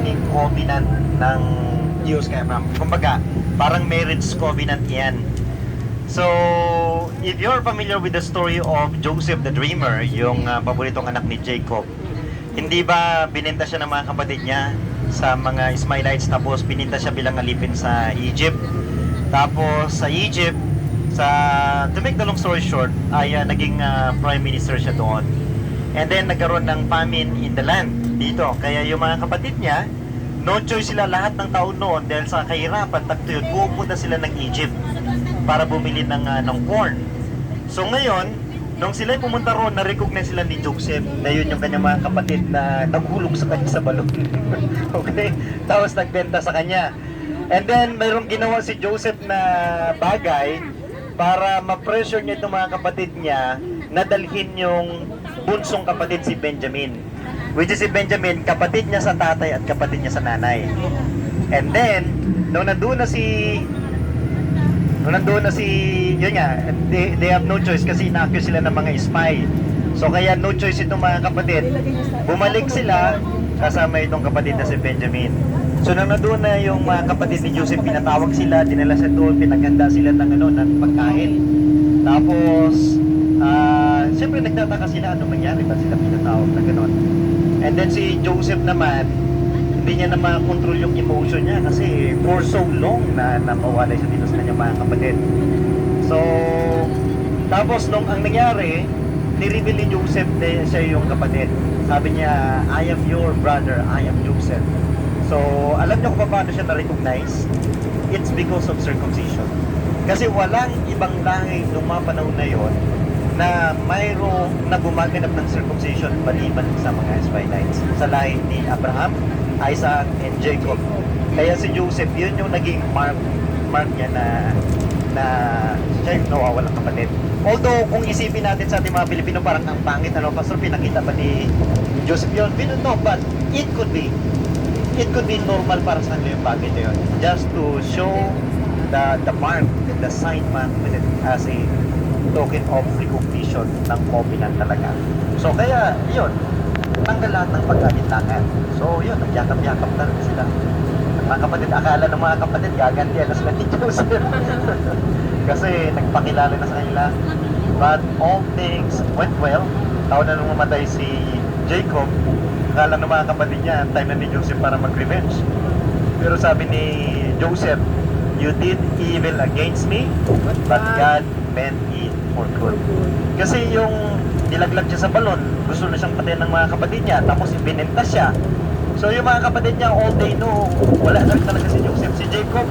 tanging covenant ng Diyos kay Abraham. Kumbaga, parang marriage covenant yan. So, if you're familiar with the story of Joseph the Dreamer, yung uh, paboritong anak ni Jacob, hindi ba bininta siya ng mga kapatid niya sa mga Ismailites tapos bininta siya bilang alipin sa Egypt. Tapos sa Egypt, sa to make the long story short, ay uh, naging uh, prime minister siya doon. And then nagkaroon ng famine in the land dito. Kaya yung mga kapatid niya, no choice sila lahat ng taon noon dahil sa kahirapan, tagtuyot, pupunta sila ng Egypt para bumili ng, uh, ng corn. So ngayon, nung sila pumunta roon, na-recognize sila ni Joseph na yun yung kanyang mga kapatid na naghulog sa kanya sa balon. okay? Tapos nagbenta sa kanya. And then, mayroong ginawa si Joseph na bagay para ma-pressure niya itong mga kapatid niya na dalhin yung bunsong kapatid si Benjamin. Which is si Benjamin, kapatid niya sa tatay at kapatid niya sa nanay. And then, nung nandun na si Nung nandun na si, yun nga, they, they have no choice kasi ina-accuse sila ng mga spy. So kaya no choice itong mga kapatid. Bumalik sila kasama itong kapatid na si Benjamin. So nung nandun na yung mga kapatid ni Joseph, pinatawag sila, dinala sa doon, pinaghanda sila ng ano, ng pagkain. Tapos, ah, siyempre nagtataka sila ano mangyari, ba't sila pinatawag na gano'n. And then si Joseph naman, hindi niya na makontrol yung emotion niya kasi for so long na napawalay siya dito sa kanyang mga kapatid. So, tapos nung ang nangyari, nireveal ni Joseph na siya yung kapatid. Sabi niya, I am your brother, I am Joseph. So, alam niyo kung paano siya na-recognize? It's because of circumcision. Kasi walang ibang lahi nung mga panahon na yon na mayroong na gumaganap ng circumcision maliban sa mga Israelites. Sa lahi ni Abraham, Isaac, and Jacob. Kaya si Joseph, yun yung naging mark, mark niya na na siya yung nawawalang kapatid. Although, kung isipin natin sa ating mga Pilipino, parang ang pangit, ano, Pastor, pinakita ba ni Joseph yun? We don't know, but it could be. It could be normal para sa kanila yung bagay na yun. Just to show the the mark, the sign man with it as a token of recognition ng covenant talaga. So kaya, yun, tanggal lahat ng pagkalinlangan. So yun, nagyakap-yakap na rin sila. Ang mga kapatid, akala ng mga kapatid, gagantihan na sila ni Joseph. Kasi nagpakilala na sa kanila. But all things went well. Taon na nung mamatay si Jacob, akala ng mga kapatid niya, time na ni Joseph para mag-revenge. Pero sabi ni Joseph, You did evil against me, but God meant it for good. Kasi yung nilaglag siya sa balon, gusto na siyang patayin ng mga kapatid niya, tapos ibinenta siya. So yung mga kapatid niya, all they know, wala rin talaga si Joseph. Si Jacob,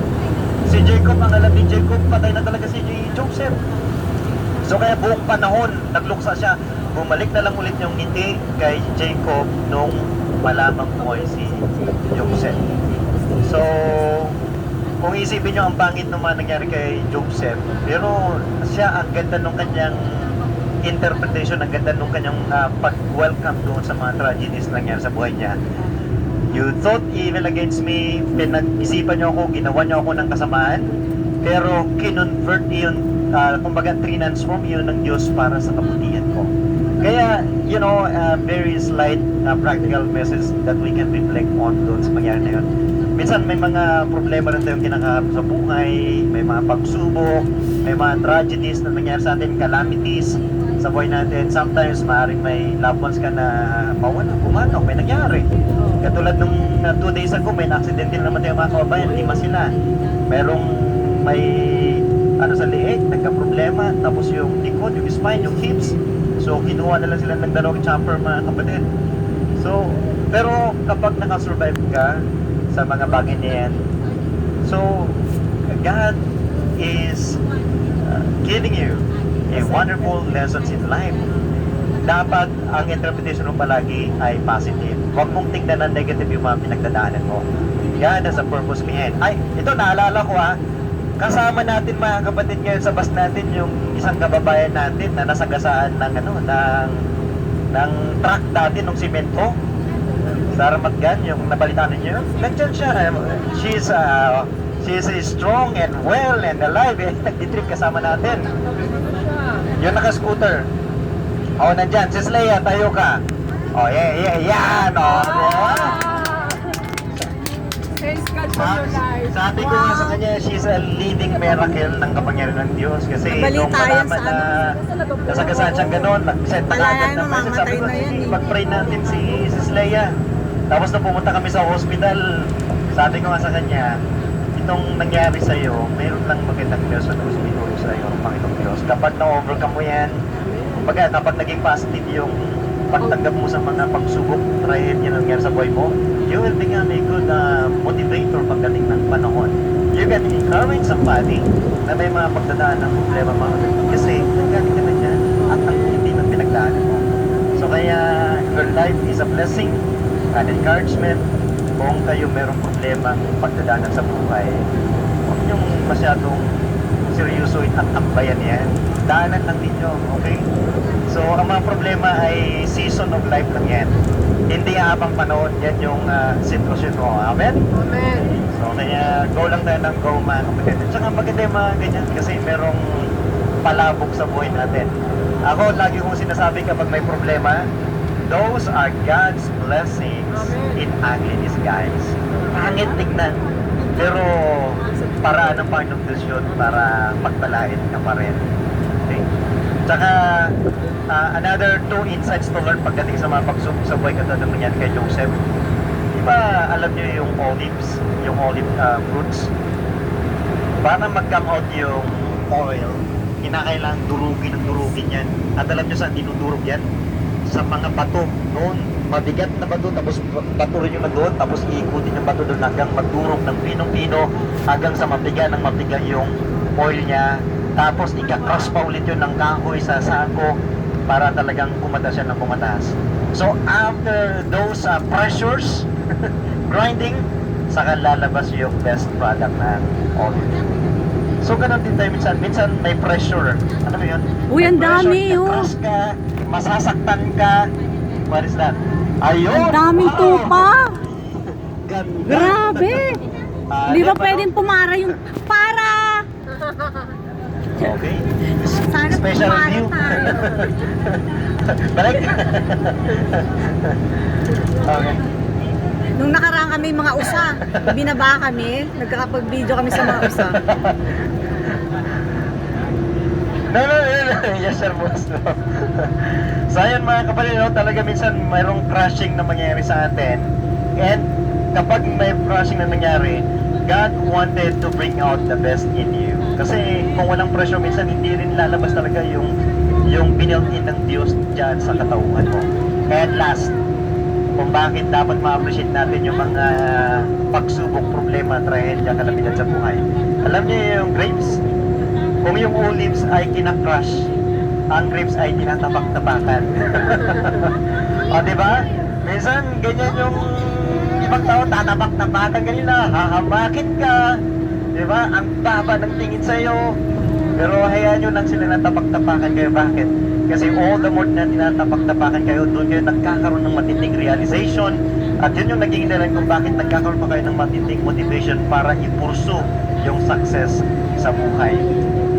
si Jacob, ang alam ni Jacob, patay na talaga si Joseph. So kaya buong panahon, nagluksa siya. Bumalik na lang ulit yung ngiti kay Jacob nung malamang mo ay si Joseph. So, kung isipin nyo ang pangit naman nangyari kay Joseph, pero siya ang ganda nung kanyang interpretation, ang ganda nung kanyang ah, pag-welcome doon sa mga tragedies na nangyari sa buhay niya. You thought evil against me, pinag-isipan niyo ako, ginawa niyo ako ng kasamaan, pero kinonvert yun, uh, kumbaga transform yun ng Diyos para sa kabutihan ko. Kaya, you know, uh, very slight uh, practical message that we can reflect on doon sa mangyari na yun. Minsan may mga problema rin tayong kinakaharap sa buhay, may mga pagsubok, may mga tragedies na nangyari sa atin, calamities sa buhay natin. Sometimes maaaring may loved ones ka na mawala, pumanok, may nangyari. Katulad nung uh, two days ago, may na-accident din naman tayong mga kababayan, lima sila. Merong may ano sa liig, nagka-problema, tapos yung likod, yung spine, yung hips. So, kinuha na lang sila ng dalawang chopper mga kapatid. So, pero kapag nakasurvive ka sa mga bagay na yan, so, God is uh, giving you a wonderful lessons in life. Dapat ang interpretation mo palagi ay positive. Huwag mong tignan ng negative yung mga pinagdadaanan mo. God has a purpose behind. Ay, ito naalala ko ah, kasama natin mga kapatid ngayon sa bus natin yung isang kababayan natin na nasagasaan ng ano ng ng truck dati ng simento sa Ramatgan yung nabalitaan niyo nandiyan siya um, she's uh, she's uh, strong and well and alive eh nagtitrip kasama natin yung naka-scooter oh nandyan sis Leia tayo ka oh yeah yeah yan oh diba? God for your life. Sabi ko nga sa kanya, she's a living miracle ng kapangyarihan ng Diyos. Kasi nung malaman sa na nasagasaan siyang gano'n, nag-set na agad ng message. Sabi ko, mamamatay na yan "Sige, eh." mag-pray natin si Sis Leia. Tapos nung pumunta kami sa hospital, sabi ko nga sa kanya, itong nangyari sa iyo, mayroon lang magandang news na gusto sa iyo ng Panginoong Diyos. Kapag na-overcome mo yan, kumbaga kapag naging positive yung pagtanggap mo sa mga pagsubok, trial ang nangyari sa buhay mo, you will become a good uh, motivator pagdating ng panahon. You can encourage somebody na may mga pagdadaan ng problema mga. Kasi nanggaling ka na dyan at ang hindi na pinagdaanan mo. So kaya your life is a blessing, an encouragement. Kung kayo merong problemang pagdadaanan sa buhay, huwag niyong masyadong seryosoin at tambayan yan. Daanan lang ninyo, okay? So, ang mga problema ay season of life lang yan. Hindi habang panahon, yan yung ah, sitwasyon mo. Amen? Amen. So, kaya go lang tayo ng go, mga kapatid. At saka maganda yung mga ganyan kasi merong palabok sa buhay natin. Ako, lagi kong sinasabi kapag may problema, those are God's blessings in ugly disguise. Pangit tignan. Pero paraan ng Panginoong Diyos yun para pagpalain ka pa rin. Okay? Tsaka, ah, another two insights to learn pagdating sa mga pagsubok sa buhay katulad nangyari kay Joseph. Di ba alam niyo yung olives, yung olive ah, fruits? Para mag-come out yung oil, kinakailangan durugin ng durugin yan. At alam niyo saan dinudurog yan? Sa mga bato noon. Mabigat na bato, tapos bato rin yung nagdoon, tapos iikutin yung bato doon hanggang magdurog ng pinong-pino, hanggang sa mabiga ng mabiga yung oil niya. Tapos ika-crush pa ulit yun ng kahoy sa sako para talagang kumataas siya ng kumataas. So after those uh, pressures, grinding, saka lalabas yung best product ng oil. So ganun din tayo minsan. Minsan may pressure. Ano mo yun? Uy, ang dami, oh. ika-crush ka, masasaktan ka. What is that? Ayun! Ang daming Wow! tupa. Ganda. Grabe. Ah, Di ba pwedeng pumara yung para? Okay. Sana Special tayo. Balik. okay. Nung nakaraan kami mga usa, binaba kami, nagkakapag-video kami sa mga usa. No, no, no, no. Yes, sir, boss. No. so, ayun mga kapatid, no, talaga minsan mayroong crashing na mangyayari sa atin. And kapag may crashing na nangyari, God wanted to bring out the best in you. Kasi kung walang pressure, minsan hindi rin lalabas talaga yung yung binuilt-in ng Diyos dyan sa katauhan mo. And last, kung bakit dapat ma-appreciate natin yung mga pagsubok, problema, trahedya, kalamidad sa buhay. Alam niyo yung grapes, kung yung olives ay kinakrush, ang grapes ay tinatapak-tapakan. o, di ba? Minsan, ganyan yung ibang tao, tatapak-tapakan kanila, hahamakin ka. Di ba? Ang baba ng tingin sa'yo. Pero hayaan nyo lang sila natapak-tapakan kayo. Bakit? Kasi all the more na tinatapak-tapakan kayo, doon kayo nagkakaroon ng matinding realization. At yun yung naging dahilan kung bakit nagkakaroon pa kayo ng matinding motivation para ipursu yung success sa buhay.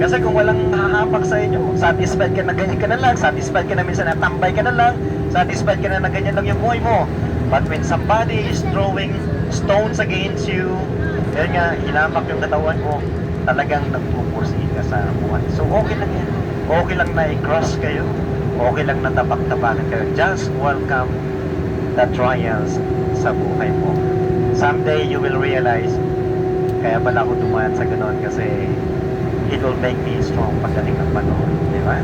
Kasi kung walang hahamak sa inyo, satisfied ka na ganyan ka na lang, satisfied ka na minsan na tambay ka na lang, satisfied ka na na ganyan lang yung buhay mo. But when somebody is throwing stones against you, yun nga, hinamak yung katawan mo, talagang nagpupursihin ka sa buhay. So okay lang yan. Okay lang na i-cross kayo. Okay lang na tapak-tapakan kayo. Just welcome the trials sa buhay mo. Someday you will realize, kaya pala ako dumaan sa ganon kasi it will make me strong pagdating ng panahon. Di ba?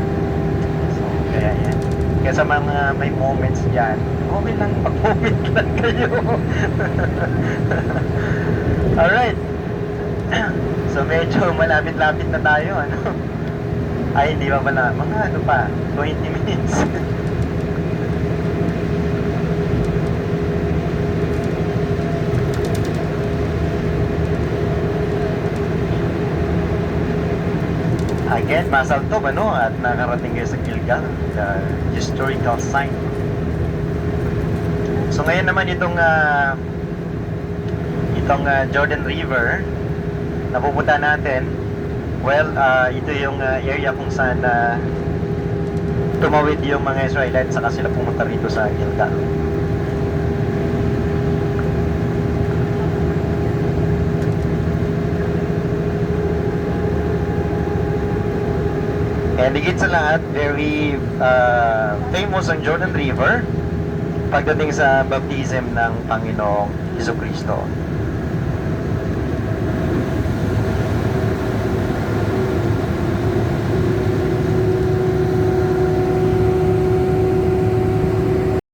So, kaya yan. Kaya sa mga may moments dyan, okay lang, mag-moment lang kayo. Alright. So medyo malapit-lapit na tayo, ano? Ay, hindi pa pala. Mga ano pa, 20 minutes. Again, Masal to, ano? At nakarating kayo sa Gilgal, the historical site. So ngayon naman itong ah, itong ah, Jordan River na pupunta natin. Well, ah, ito yung ah, area kung saan na tumawid yung mga Israelites saka sila pumunta rito sa Gilgal. And higit sa lahat, very uh, famous ang Jordan River pagdating sa baptism ng Panginoong Heso Kristo.